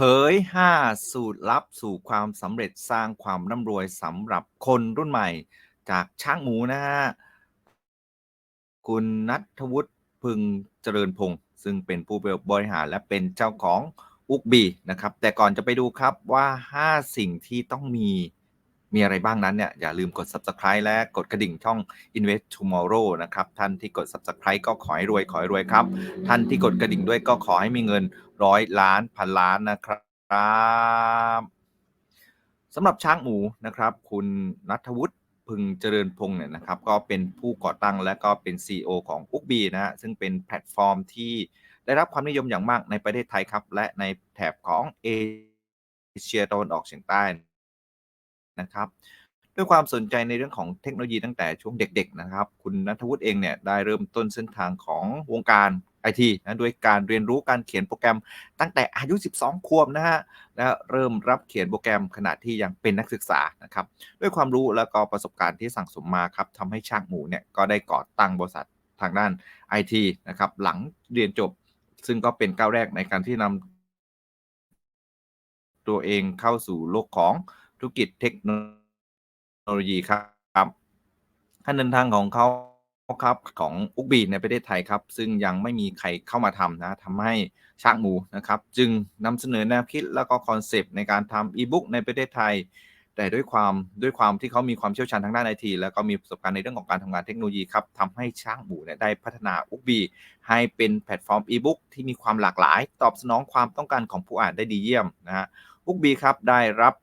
ผย 5 สูตรลับสู่ความสำเร็จสร้างความร่ำรวยสำหรับคนรุ่นใหม่จากช้างหมูนะฮะ คุณนัทวุฒิพึงเจริญพงศ์ซึ่งเป็นผู้บริหารและเป็นเจ้าของอุกบีนะครับ แต่ก่อนจะไปดูครับว่า 5 สิ่งที่ต้องมี มีอะไรบ้างนั้นเนี่ยอย่าลืมกด subscribe และกดกระดิ่งช่อง Invest Tomorrow นะครับ ท่านที่กด subscribe ก็ขอให้รวยขอให้รวยครับ ท่านที่กดกระดิ่งด้วยก็ขอให้มีเงินร้อยล้านพันล้านนะครับสำหรับช้างหมูนะครับ คุณนัทวุฒิพึงเจริญพงศ์เนี่ยนะครับ ก็เป็นผู้ก่อตั้งและก็เป็น CEO ของอุกบีนะฮะซึ่งเป็นแพลตฟอร์มที่ได้รับความนิยมอย่างมากในประเทศไทยครับ และในแถบของเอเชียตะวันออกเฉียงใต้ นะครับด้วยความสนใจในเรื่องของเทคโนโลยีตั้งแต่ช่วงเด็กๆนะครับ คุณนัทวุฒิเองเนี่ยได้เริ่มต้นเส้นทางของวงการไอทีนะด้วยการเรียนรู้การเขียนโปรแกรมตั้งแต่อายุ 12 ขวบนะฮะและเริ่มรับเขียนโปรแกรมขณะที่ยังเป็นนักศึกษานะครับ ด้วยความรู้แล้วก็ประสบการณ์ที่สั่งสมมาครับทำให้ช่างหมูเนี่ยก็ได้ก่อตั้งบริษัททางด้านไอทีนะครับหลังเรียนจบซึ่งก็เป็นก้าวแรกในการที่นำตัวเองเข้าสู่โลกของ ธุรกิจเทคโนโลยีครับการเดินทางของเขาครับของอุกบีในประเทศไทยครับ ซึ่งยังไม่มีใครเข้ามาทำนะทำให้ช่างหมูนะครับ จึงนำเสนอแนวคิดแล้วก็คอนเซปต์ในการทำอีบุ๊กในประเทศไทย แต่ด้วยความด้วยความที่เขามีความเชี่ยวชาญทางด้านไอทีแล้วก็มีประสบการณ์ในเรื่องของการทำงานเทคโนโลยีครับทำให้ช่างหมูเนี่ยได้พัฒนาอุกบีให้เป็นแพลตฟอร์มอีบุ๊กที่มีความหลากหลาย ตอบสนองความต้องการของผู้อ่านได้ดีเยี่ยมนะฮะอุกบีครับได้รับ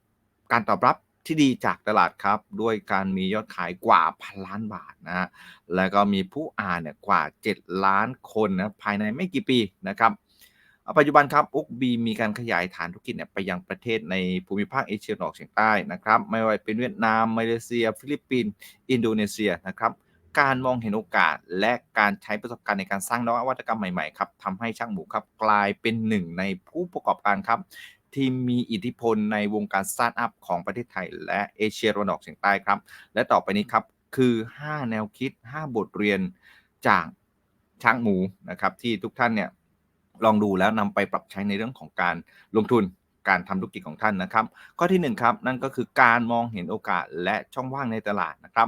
การตอบรับที่ดีจากตลาดครับ ด้วยการมียอดขายกว่าพันล้านบาทนะฮะแล้วก็มีผู้อ่านเนี่ยกว่า 7 ล้านคนนะภายในไม่กี่ปีนะครับปัจจุบันครับอุกบีมีการขยายฐานธุรกิจเนี่ยไปยังประเทศในภูมิภาคเอเชียตะวันออกเฉียงใต้นะครับ ไม่ว่าเป็นเวียดนาม มาเลเซีย ฟิลิปปินส์อินโดนีเซียนะครับ การมองเห็นโอกาสและการใช้ประสบการณ์ในการสร้างนวัตกรรมใหม่ๆครับทำให้ช่างหมูครับกลายเป็นหนึ่งในผู้ประกอบการครับ ที่มีอิทธิพลในวงการสตาร์ทอัพของประเทศไทย และเอเชียตะวันออกเฉียงใต้ครับ และต่อไปนี้ครับคือ 5 แนวคิด 5 บทเรียนจากช้างหมูนะครับที่ทุกท่านเนี่ยลองดูแล้วนำไปปรับใช้ในเรื่องของการลงทุนการทำธุรกิจของท่านนะครับ ข้อที่1ครับนั่นก็คือการมองเห็นโอกาสและช่องว่างในตลาดนะครับ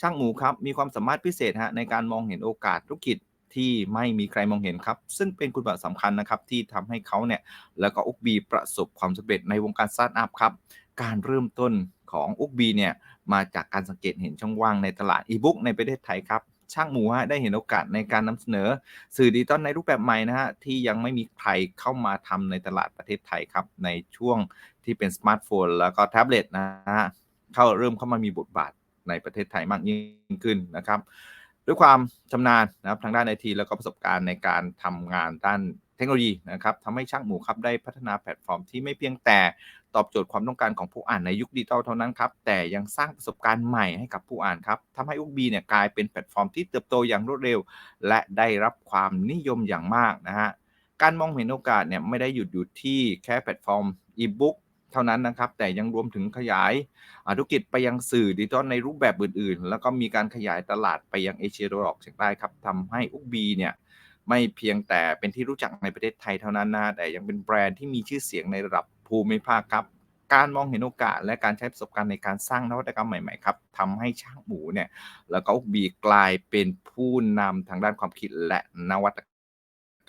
ช่างหมูครับมีความสามารถพิเศษฮะในการมองเห็นโอกาสธุรกิจ ที่ไม่มีใครมองเห็นครับ ซึ่งเป็นคุณสมบัติสำคัญนะครับที่ทำให้เขาเนี่ยแล้วก็อุกบีประสบความสำเร็จในวงการสตาร์ทอัพครับ การเริ่มต้นของอุกบีเนี่ยมาจากการสังเกตเห็นช่องว่างในตลาดอีบุ๊กในประเทศไทยครับช่างหมูฮะได้เห็นโอกาสในการนำเสนอ สื่อดิจิตอลในรูปแบบใหม่นะฮะที่ยังไม่มีใครเข้ามาทำในตลาดประเทศไทยครับ ในช่วงที่เป็นสมาร์ทโฟน แล้วก็แท็บเล็ตนะฮะเข้าเริ่มเข้ามามีบทบาทในประเทศไทยมากยิ่งขึ้นนะครับ ด้วยความชำนาญนะครับทางด้านไอทีแล้วก็ประสบการณ์ในการทำงานด้านเทคโนโลยีนะครับทำให้ช่างหมูครับได้พัฒนาแพลตฟอร์มที่ไม่เพียงแต่ตอบโจทย์ความต้องการของผู้อ่านในยุคดิจิตอลเท่านั้นครับ แต่ยังสร้างประสบการณ์ใหม่ให้กับผู้อ่านครับทำให้อุกบีเนี่ยกลายเป็นแพลตฟอร์มที่เติบโตอย่างรวดเร็ว และได้รับความนิยมอย่างมากนะฮะการมองเห็นโอกาสเนี่ยไม่ได้หยุดอยู่ที่แค่แพลตฟอร์มอีบุ๊ก ท่านั้นนะครับ แต่ยังรวมถึงขยายธุรกิจไปยังสื่อดิจิตอลในรูปแบบอื่น ๆ แล้วก็มีการขยายตลาดไปยังเอเชียตะวันออกเฉียงใต้ครับทำให้อุกบีเนี่ยไม่เพียงแต่เป็นที่รู้จักในประเทศไทยเท่านั้นนะแต่ยังเป็นแบรนด์ที่มีชื่อเสียงในระดับภูมิภาคครับการมองเห็นโอกาสและการใช้ประสบการณ์ในการสร้างนวัตกรรมใหม่ ๆ ครับทำให้ช่างหมูเนี่ยแล้วก็อุกบีกลายเป็นผู้นำทางด้านความคิดและนวัต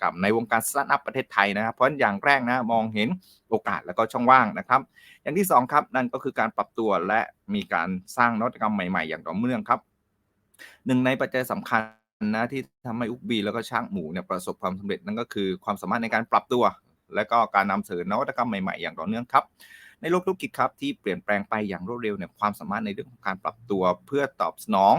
กรรมในวงการสตาร์ทอัพประเทศไทยนะครับ เพราะอย่างแรกนะมองเห็นโอกาสแล้วก็ช่องว่างนะครับ อย่างที่2ครับนั่นก็คือการปรับตัวและมีการสร้างนวัตกรรมใหม่ๆ อย่างต่อเนื่องครับหนึ่งในปัจจัยสำคัญนะที่ทำให้อุกบีแล้วก็ช่างหมูเนี่ยประสบความสำเร็จนั่นก็คือความสามารถในการปรับตัว และก็การนำเสนอนวัตกรรมใหม่ๆ อย่างต่อเนื่องครับ ในโลกธุรกิจครับที่เปลี่ยนแปลงไปอย่างรวดเร็วเนี่ยความสามารถในเรื่องของการปรับตัวเพื่อตอบสนอง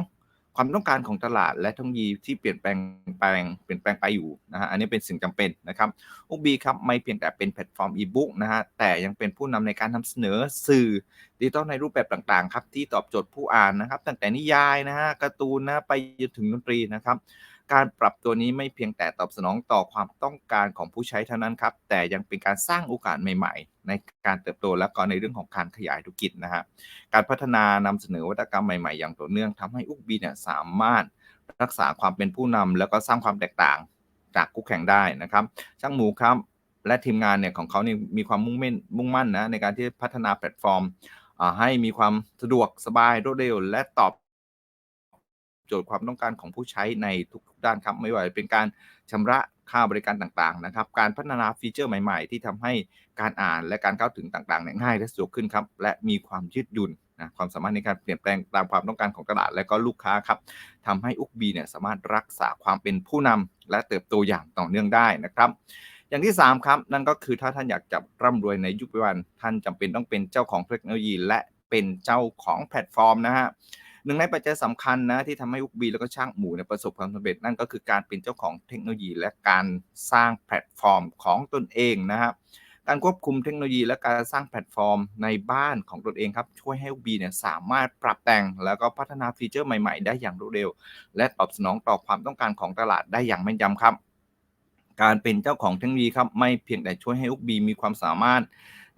ความต้องการของตลาดและเทคโนโลยีที่เปลี่ยนแปลงแปลงเปลี่ยนแปลงไปอยู่นะฮะอันนี้เป็นสิ่งจำเป็นนะครับอุบีครับไม่เพียงแต่เป็นแพลตฟอร์มอีบุ๊กนะฮะแต่ยังเป็นผู้นำในการนำเสนอสื่อดิจิตอลในรูปแบบต่างๆครับที่ตอบโจทย์ผู้อ่านนะครับตั้งแต่นิยายนะฮะการ์ตูนนะไปจนถึงดนตรีนะครับ การปรับตัวนี้ไม่เพียงแต่ตอบสนองต่อความต้องการของผู้ใช้เท่านั้นครับ แต่ยังเป็นการสร้างโอกาสใหม่ๆ ในการเติบโตและก็ในเรื่องของการขยายธุรกิจนะฮะการพัฒนานำเสนอวัตกรรมใหม่ๆ อย่างต่อเนื่องทำให้อุกบีเนี่ยสามารถรักษาความเป็นผู้นำแล้วก็สร้างความแตกต่างจากคู่แข่งได้นะครับ ช่างหมูครับและทีมงานเนี่ยของเขาเนี่ยมีความมุ่งมั่นมุ่งมั่นนะในการที่พัฒนาแพลตฟอร์มให้มีความสะดวกสบายรวดเร็ว และตอบ โจทย์ความต้องการของผู้ใช้ในทุกด้านครับ ไม่ว่าจะเป็นการชำระค่าบริการต่างๆนะครับ การพัฒนาฟีเจอร์ใหม่ๆ ที่ทำให้การอ่านและการเข้าถึงต่างๆเนี่ยง่ายและสะดวกขึ้นครับ และมีความยืดหยุ่นนะความสามารถในการเปลี่ยนแปลงตามความต้องการของตลาดและก็ลูกค้าครับทำให้อุกบีเนี่ยสามารถรักษาความเป็นผู้นำและเติบโตอย่างต่อเนื่องได้นะครับอย่างที่ 3 ครับ นั่นก็คือถ้าท่านอยากจะร่ำรวยในยุคปัจจุบัน ท่านจำเป็นต้องเป็นเจ้าของเทคโนโลยี และเป็นเจ้าของแพลตฟอร์มนะฮะ หนึ่งในปัจจัยสำคัญนะที่ทำให้อุกบีแล้วก็ช่างหมูเนี่ยประสบความสำเร็จนั่นก็คือการเป็นเจ้าของเทคโนโลยี และการสร้างแพลตฟอร์มของตนเองนะครับการควบคุมเทคโนโลยีและการสร้างแพลตฟอร์มในบ้านของตนเองครับ ช่วยให้อุกบีเนี่ยสามารถปรับแต่งแล้วก็พัฒนาฟีเจอร์ใหม่ๆ ได้อย่างรวดเร็ว และตอบสนองต่อความต้องการของตลาดได้อย่างแม่นยำครับ การเป็นเจ้าของเทคโนโลยีครับไม่เพียงแต่ช่วยให้อุกบีมีความสามารถ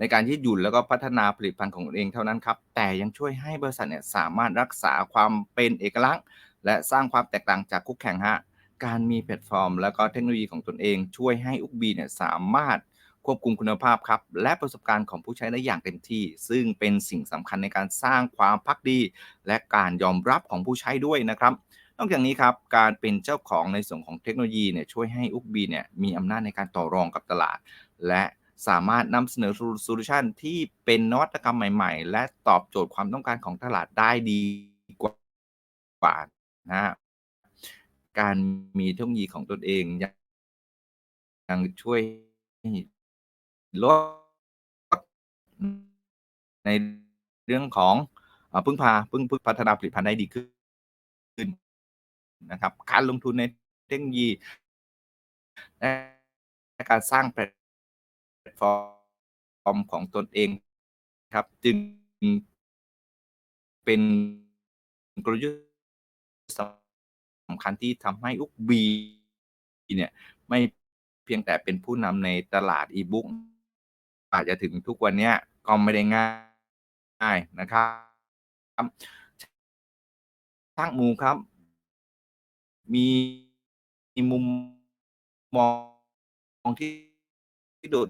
ในการยืดหยุ่นแล้วก็พัฒนาผลิตภัณฑ์ของตนเองเท่านั้นครับ แต่ยังช่วยให้บริษัทเนี่ยสามารถรักษาความเป็นเอกลักษณ์ และสร้างความแตกต่างจากคู่แข่งฮะการมีแพลตฟอร์ม แล้วก็เทคโนโลยีของตนเอง ช่วยให้อุกบีเนี่ยสามารถควบคุมคุณภาพครับ และประสบการณ์ของผู้ใช้ได้อย่างเต็มที่ ซึ่งเป็นสิ่งสำคัญในการสร้างความพักดี และการยอมรับของผู้ใช้ด้วยนะครับนอกจากนี้ครับการเป็นเจ้าของในส่วนของเทคโนโลยีเนี่ยช่วยให้อุกบีเนี่ยมีอำนาจในการต่อรองกับตลาด และ สามารถนำเสนอโซลูชันที่เป็นนวัตกรรมใหม่ ๆ และตอบโจทย์ความต้องการของตลาดได้ดีกว่านะฮะการมีเทคโนโลยีของตนเองยังยังช่วยลดในเรื่องของอพึ่งพาพึ่งพึ่งพัฒนาผลิตภัณฑ์ได้ดีขึ้นนะครับ การลงทุนในเทคโนโลยีและการสร้างแพลต ฟอร์มของตนเองครับ จึงเป็นกลยุทธ์สำคัญที่ทำให้อุกบีเนี่ยไม่เพียงแต่เป็นผู้นำในตลาดอีบุ๊กอาจจะถึงทุกวันนี้ก็ไม่ได้ง่ายนะครับช่างมูครับ มีมุมมองที่ที่โดด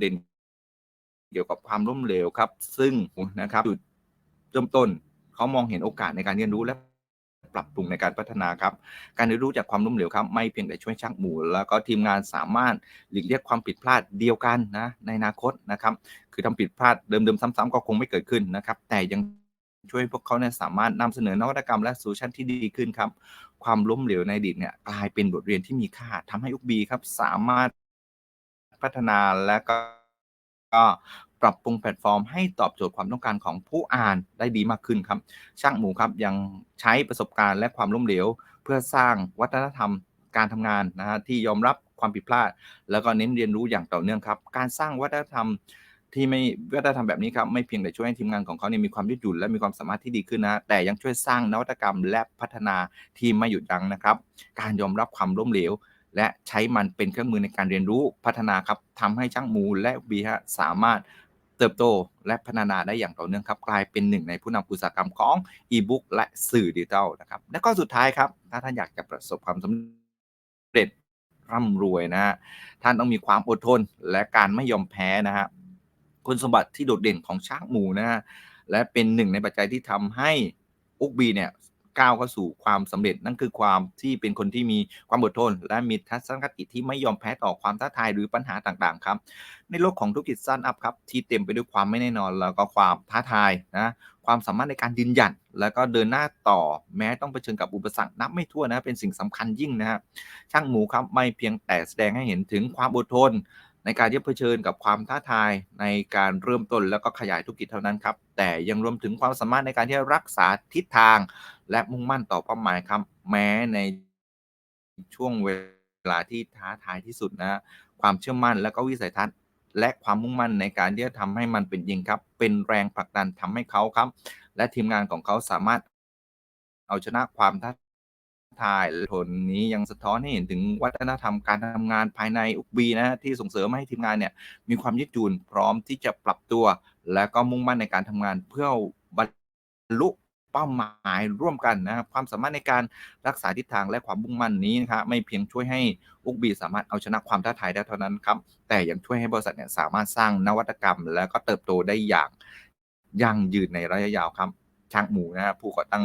เด่นเกี่ยวกับความล้มเหลวครับ ซึ่งนะครับจุดเริ่มต้นเขามองเห็นโอกาสในการเรียนรู้และปรับปรุงในการพัฒนาครับ การเรียนรู้จากความล้มเหลวครับ ไม่เพียงแต่ช่วยช่างหมูแล้วก็ทีมงานสามารถหลีกเลี่ยงความผิดพลาดเดียวกันนะในอนาคตนะครับ คือทำผิดพลาดเดิมๆซ้ำๆก็คงไม่เกิดขึ้นนะครับ แต่ยังช่วยพวกเขาเนี่ยสามารถนำเสนอนวัตกรรมและโซลูชันที่ดีขึ้นครับ ความล้มเหลวในอดีตเนี่ยกลายเป็นบทเรียนที่มีค่าทำให้อุกบีครับสามารถ พัฒนาและก็ก็ปรับปรุงแพลตฟอร์มให้ตอบโจทย์ความต้องการของผู้อ่านได้ดีมากขึ้นครับ ช่างหมูครับยังใช้ประสบการณ์และความล้มเหลว เพื่อสร้างวัฒนธรรมการทำงานนะฮะที่ยอมรับความผิดพลาด แล้วก็เน้นเรียนรู้อย่างต่อเนื่องครับ การสร้างวัฒนธรรมที่ไม่วัฒนธรรมแบบนี้ครับไม่เพียงแต่ช่วยให้ทีมงานของเขาเนี่ยมีความยืดหยุ่นและมีความสามารถที่ดีขึ้นนะแต่ยังช่วยสร้างนวัตกรรมและพัฒนาทีมไม่หยุดยั้งนะครับ การยอมรับความล้มเหลว และใช้มันเป็นเครื่องมือในการเรียนรู้พัฒนาครับทำให้ช่างหมูและบีฮะสามารถเติบโตและพัฒนาได้อย่างต่อเนื่องครับ กลายเป็นหนึ่งในผู้นำอุตสาหกรรมของอีบุ๊กและสื่อดิจิทัลนะครับ และก็สุดท้ายครับ ถ้าท่านอยากจะประสบความสำเร็จร่ำรวยนะฮะท่านต้องมีความอดทนและการไม่ยอมแพ้นะฮะคุณสมบัติที่โดดเด่นของช่างหมูนะฮะและเป็นหนึ่งในปัจจัยที่ทำให้อุกบีเนี่ย ก้าวเข้าสู่ความสำเร็จ นั่นคือความที่เป็นคนที่มีความอดทน และมีทัศนคติที่ไม่ยอมแพ้ต่อความท้าทายหรือปัญหาต่างๆครับ ในโลกของธุรกิจสตาร์ทอัพครับที่เต็มไปด้วยความไม่แน่นอน แล้วก็ความท้าทายนะความสามารถในการยืนหยัดแล้วก็เดินหน้าต่อแม้ต้องเผชิญกับอุปสรรคนับไม่ถ้วนนะเป็นสิ่งสำคัญยิ่งนะฮะช่างหมูครับไม่เพียงแต่แสดงให้เห็นถึงความอดทน ในการที่เผชิญกับความท้าทายในการเริ่มต้นแล้วก็ขยายธุรกิจเท่านั้นครับ แต่ยังรวมถึงความสามารถในการที่จะรักษาทิศทาง และมุ่งมั่นต่อเป้าหมายครับ แม้ในช่วงเวลาที่ท้าทายที่สุดนะ ความเชื่อมั่นและก็วิสัยทัศน์ และความมุ่งมั่นในการที่จะทำให้มันเป็นจริงครับ เป็นแรงผลักดันทำให้เขาครับ และทีมงานของเขาสามารถเอาชนะความท้า ทายผลนี้ยังสะท้อนให้เห็นถึงวัฒนธรรมการทำงานภายในอุบีนะที่ส่งเสริมให้ทีมงานเนี่ยมีความยืดหยุ่นพร้อมที่จะปรับตัว และก็มุ่งมั่นในการทำงานเพื่อบรรลุเป้าหมายร่วมกันนะครับความสามารถในการรักษาทิศทางและความมุ่งมั่นนี้นะครับไม่เพียงช่วยให้อุกบีสามารถเอาชนะความท้าทายได้เท่านั้นครับแต่ยังช่วยให้บริษัทเนี่ยสามารถสร้างนวัตกรรม แล้วก็เติบโตได้อย่างยั่งยืนในระยะยาวครับช่างหมูนะครับผู้ก่อตั้ง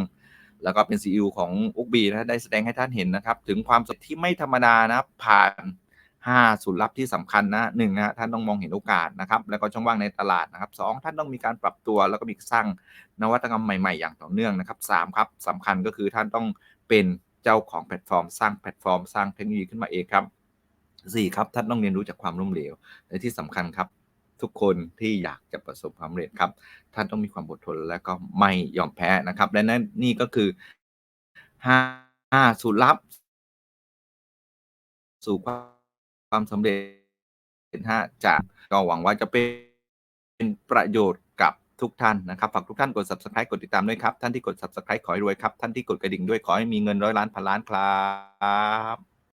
แล้วก็เป็นซีอของอุกบีนะได้แสดงให้ท่านเห็นนะครับ ถึงความสำเร็จที่ไม่ธรรมดานะผ่าน 5สูตรลับที่สำคัญนะหนึ่งนะท่านต้องมองเห็นโอกาสนะครับ แล้วก็ช่องว่างในตลาดนะครับสองท่านต้องมีการปรับตัวแล้วก็มีสร้างนวัตกรรมใหม่ๆ อย่างต่อเนื่องนะครับสามครับสำคัญก็คือท่านต้องเป็นเจ้าของแพลตฟอร์ม สร้างแพลตฟอร์ม สร้างเทคโนโลยีขึ้นมาเองครับสี่ครับท่านต้องเรียนรู้จากความล้มเหลวและที่สำคัญครับ ทุกคนที่อยากจะประสบความสำเร็จครับ ท่านต้องมีความอดทนและก็ไม่ยอมแพ้นะครับ และนั่นนี่ก็คือห้าห้าสูตรลับ สู่ความสำเร็จฮะจากก็หวังว่าจะเป็นประโยชน์กับทุกท่านนะครับฝากทุกท่านกด subscribe กดติดตามด้วยครับ ท่านที่กด subscribe ขอให้รวยครับ ท่านที่กดกระดิ่งด้วยขอให้มีเงินร้อยล้านพันล้านครับ